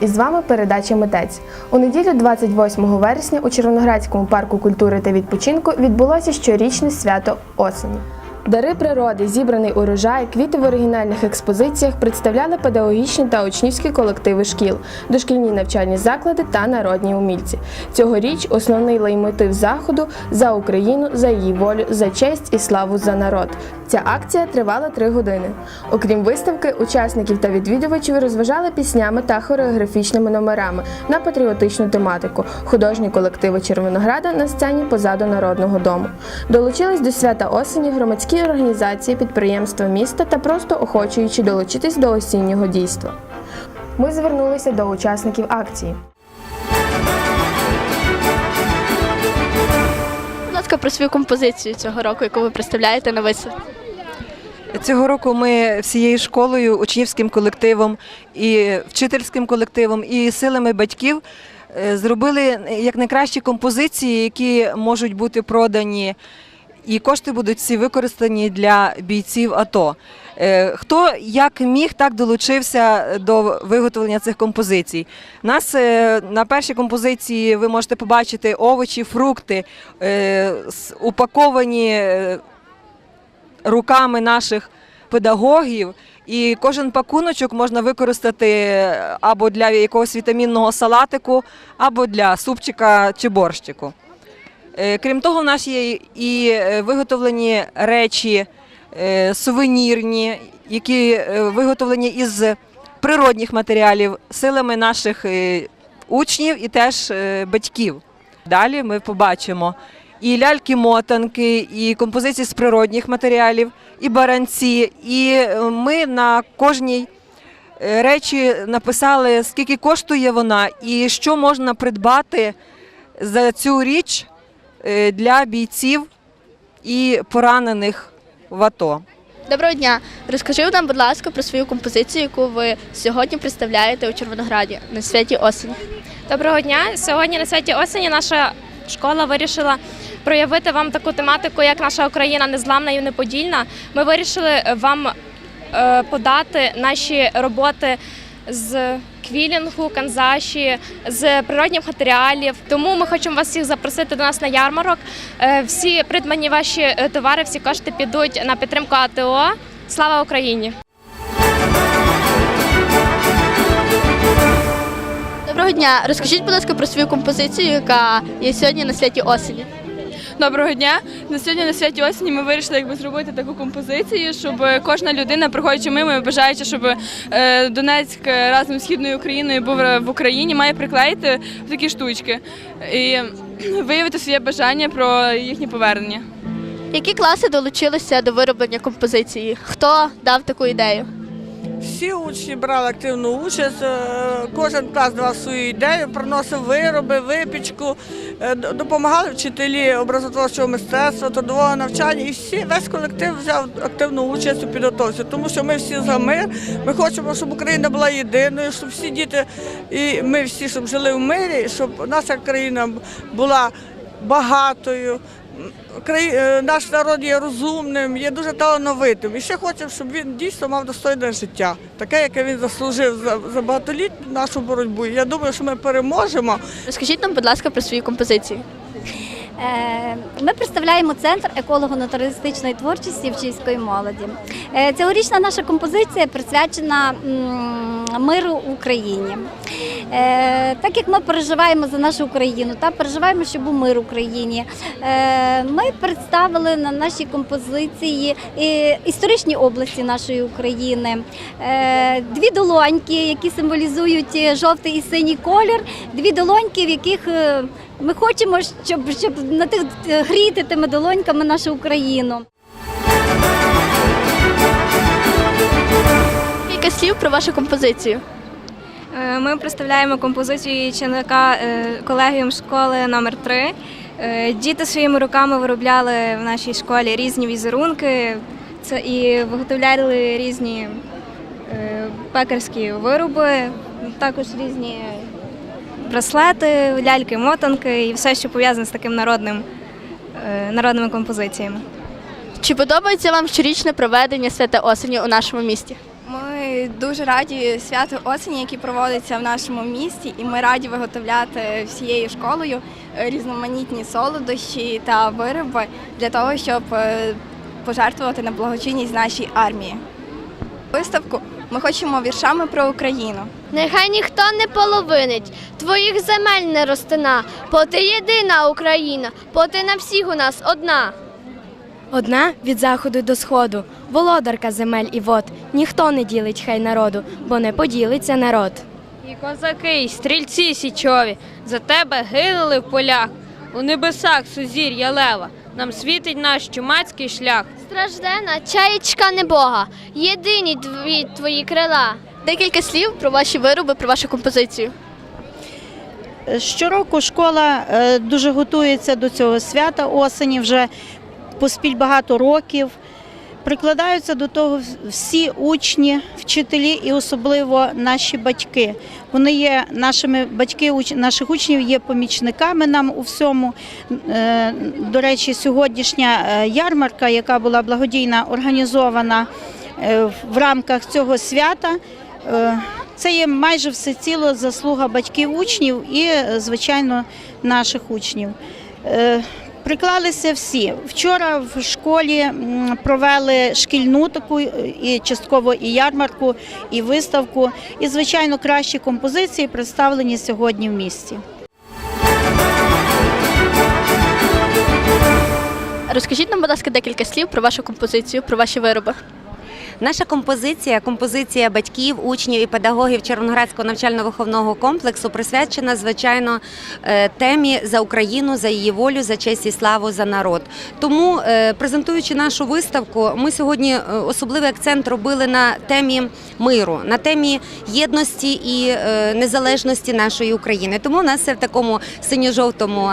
і з вами передача Митець. У неділю 28 вересня у Червоноградському парку культури та відпочинку відбулося щорічне свято осені. Дари природи, зібраний урожай, квіти в оригінальних експозиціях представляли педагогічні та учнівські колективи шкіл, дошкільні навчальні заклади та народні умільці. Цьогоріч основний леймотив заходу за Україну, за її волю, за честь і славу за народ. Ця акція тривала три години. Окрім виставки, учасників та відвідувачів розважали піснями та хореографічними номерами на патріотичну тематику. Художні колективи Червонограда на сцені позаду народного дому. Долучились до свята осені громадські організації, підприємства міста та просто охочуючи долучитись до осіннього дійства. Ми звернулися до учасників акції. Про свою композицію цього року, яку ви представляєте на виставці. Цього року ми всією школою, учнівським колективом і вчительським колективом, і силами батьків е, зробили як найкращі композиції, які можуть бути продані. І кошти будуть всі використані для бійців АТО. Е, Хто як міг, так долучився до виготовлення цих композицій. Нас е, на першій композиції ви можете побачити овочі, фрукти, упаковані руками наших педагогів. І кожен пакуночок можна використати або для якогось вітамінного салатику, або для супчика чи борщику. Е, Крім того, в нас є і е, виготовлені речі е, сувенірні, які е, виготовлені із природних матеріалів силами наших е, учнів і теж е, батьків. Далі ми побачимо і ляльки-мотанки, і композиції з природних матеріалів, і баранці. І е, ми на кожній е, речі написали, скільки коштує вона і що можна придбати за цю річ е, для бійців і поранених в АТО. Доброго дня. Розкажи нам, будь ласка, про свою композицію, яку ви сьогодні представляєте у Червонограді на святі осені. Доброго дня. Сьогодні на святі осені наша школа вирішила проявити вам таку тематику, як наша Україна незламна і неподільна. Ми вирішили вам е, подати наші роботи з квілінгу, канзаші, з природних матеріалів. Тому ми хочемо вас всіх запросити до нас на ярмарок. Е, Всі придбані ваші е, товари, всі кошти підуть на підтримку АТО. Слава Україні! Доброго дня. Розкажіть, будь ласка, про свою композицію, яка є сьогодні на святі осені. Доброго дня. На сьогодні на святі осені ми вирішили якби зробити таку композицію, щоб кожна людина, проходячи мимо, бажаючи, щоб е, Донецьк разом з східною Україною був в Україні, має приклеїти такі штучки і виявити своє бажання про їхнє повернення. Які класи долучилися до вироблення композиції? Хто дав таку ідею? Всі учні брали активну участь, е, кожен клас давав свою ідею, приносив вироби, випічку, е, допомагали вчителі образотворчого мистецтва, трудового навчання. І всі, весь колектив взяв активну участь у підготовці, тому що ми всі за мир. Ми хочемо, щоб Україна була єдиною, щоб всі діти і ми всі, щоб жили в мирі, щоб наша країна була багатою. Е, Наш народ є розумним, є дуже талановитим. І ще хочемо, щоб він дійсно мав достойне життя, таке, яке він заслужив за, за багатолітню нашу боротьбу. І Я думаю, що ми переможемо. Розкажіть нам, будь ласка, про свою композицію. Е, Ми представляємо центр еколого-натуристичної творчості вчиської молоді. Е, Цьогорічна наша композиція присвячена миру в Україні. Е, Так як ми переживаємо за нашу Україну та переживаємо, щоб був мир в Україні, е, ми представили на нашій композиції історичні області нашої України, Е, дві долоньки, які символізують жовтий і синій колір, дві долоньки, в яких ми хочемо, щоб, щоб гріти тими долоньками нашу Україну. Кілька слів про вашу композицію. Е, Ми представляємо композицію Ченника колегіум школи номер 3 Діти своїми руками виробляли в нашій школі різні візерунки це і виготовляли різні е, пекарські вироби, також різні браслети, ляльки, мотанки і все, що пов'язане з таким народним, е, народними композиціями. Чи подобається вам щорічне проведення свята осені у нашому місті? Дуже раді святу осені, які проводиться в нашому місті, і ми раді виготовляти всією школою е, різноманітні солодощі та вироби для того, щоб е, пожертвувати на благочинність нашій армії. Виставку ми хочемо віршами про Україну. Нехай ніхто не половинить, твоїх земель не розтина, бо ти єдина Україна, бо ти на всіх у нас одна. Одна від заходу до сходу, володарка земель і вод. Ніхто не ділить хай народу, бо не поділиться народ. І козаки, і стрільці січові, за тебе гинули в полях. У небесах сузір'я лева, нам світить наш чумацький шлях. Страждена чаєчка небога, єдині дві твої крила. Декілька слів про ваші вироби, про вашу композицію. Щороку школа е, дуже готується до цього свята осені вже поспіль багато років. Прикладаються до того всі учні, вчителі і особливо наші батьки. Вони є нашими батьки уч- наших учнів є помічниками нам у всьому. Е, До речі, сьогоднішня е, ярмарка, яка була благодійно організована е, в рамках цього свята. Це є майже всеціло заслуга батьків учнів і, звичайно, наших учнів. Приклалися всі. Вчора в школі провели шкільну таку е, і частково і ярмарку, і виставку. І, звичайно, кращі композиції представлені сьогодні в місті. Розкажіть нам, будь ласка, декілька слів про вашу композицію, про ваші вироби. Наша композиція, композиція батьків, учнів і педагогів Червоноградського навчально-виховного комплексу присвячена, звичайно, е, темі за Україну, за її волю, за честь і славу за народ. Тому, е, презентуючи нашу виставку, ми сьогодні е, особливий акцент робили на темі миру, на темі єдності і незалежності нашої України. Тому в нас все в такому синьо-жовтому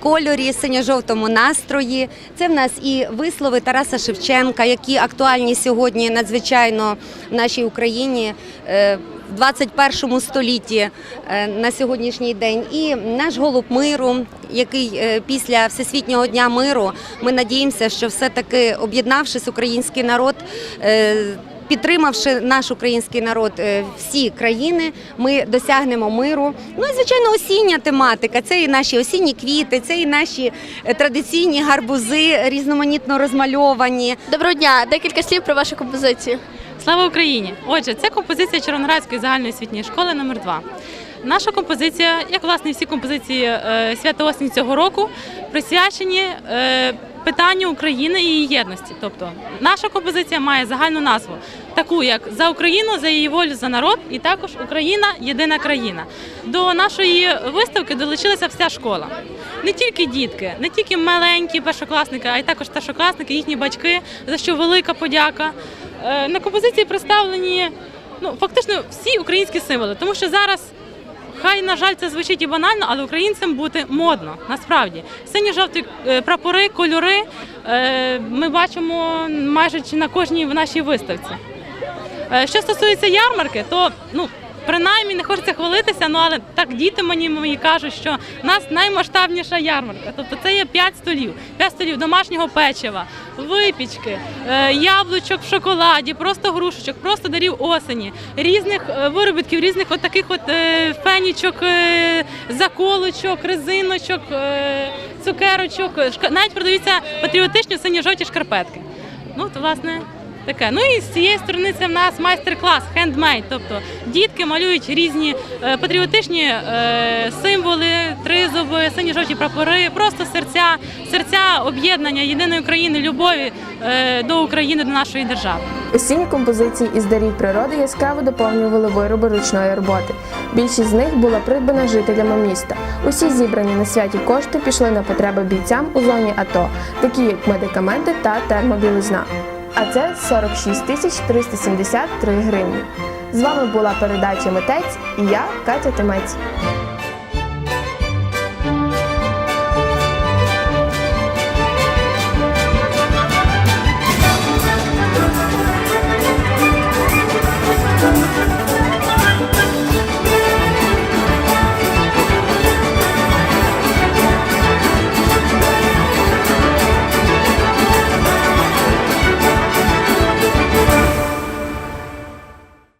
кольорі, синьо-жовтому настрої. Це в нас і вислови Тараса Шевченка, які актуальні сьогодні надзвичайно в нашій Україні. е, В 21 столітті е, на сьогоднішній день і наш голуб миру, який е, після Всесвітнього дня миру ми надіємося, що все-таки об'єднавшись, український народ Підтримавши наш український народ е, всі країни, ми досягнемо миру. Ну і звичайно, осіння тематика. Це і наші осінні квіти, це і наші е, традиційні гарбузи, різноманітно розмальовані. Доброго дня, декілька слів про вашу композицію. Слава Україні! Отже, це композиція Червоноградської загальної освітньої школи номер 2 Наша композиція, як власне всі композиції е, свято осені цього року, присвячені питанню України і її єдності. Тобто наша композиція має загальну назву, таку як за Україну, за її волю, за народ, і також Україна єдина країна. До нашої виставки долучилася вся школа. Не тільки дітки, не тільки маленькі першокласники, а й також старшокласники, їхні батьки, за що велика подяка. Е, На композиції представлені ну, фактично всі українські символи, тому що зараз. Хай, на жаль, це звучить і банально, але українцям бути модно, насправді. Сині-жовті е, прапори, кольори е, ми бачимо майже на кожній в нашій виставці. Е, Що стосується ярмарки, то ну. Принаймні не хочеться хвалитися, ну але так діти мені мої кажуть, що в нас наймасштабніша ярмарка. Тобто це є 5 столів, 5 столів домашнього печива, випічки, е, яблучок в шоколаді, просто грушечок, просто дарів осені, різних е, виробітків, різних от таких от е, фенічок, заколочок, резиночок, цукерочок. Навіть продаються патріотичні синьо-жовті шкарпетки. Ну, то власне. Таке. Ну і з цієї сторони це в нас майстер-клас хендмейд. Тобто дітки малюють різні е, патріотичні е, символи, тризуби, сині-жовті прапори, просто серця, серця об'єднання єдиної країни, любові е, до України, до нашої держави. Осінні композиції із дарів природи яскраво доповнювали вироби ручної роботи. Більшість з них була придбана жителями міста. Усі зібрані на святі кошти пішли на потреби бійцям у зоні АТО, такі як медикаменти та термобілизна. А це 46 тисяч 373 гривні. З вами була передача Митець і я, Катя Тимець.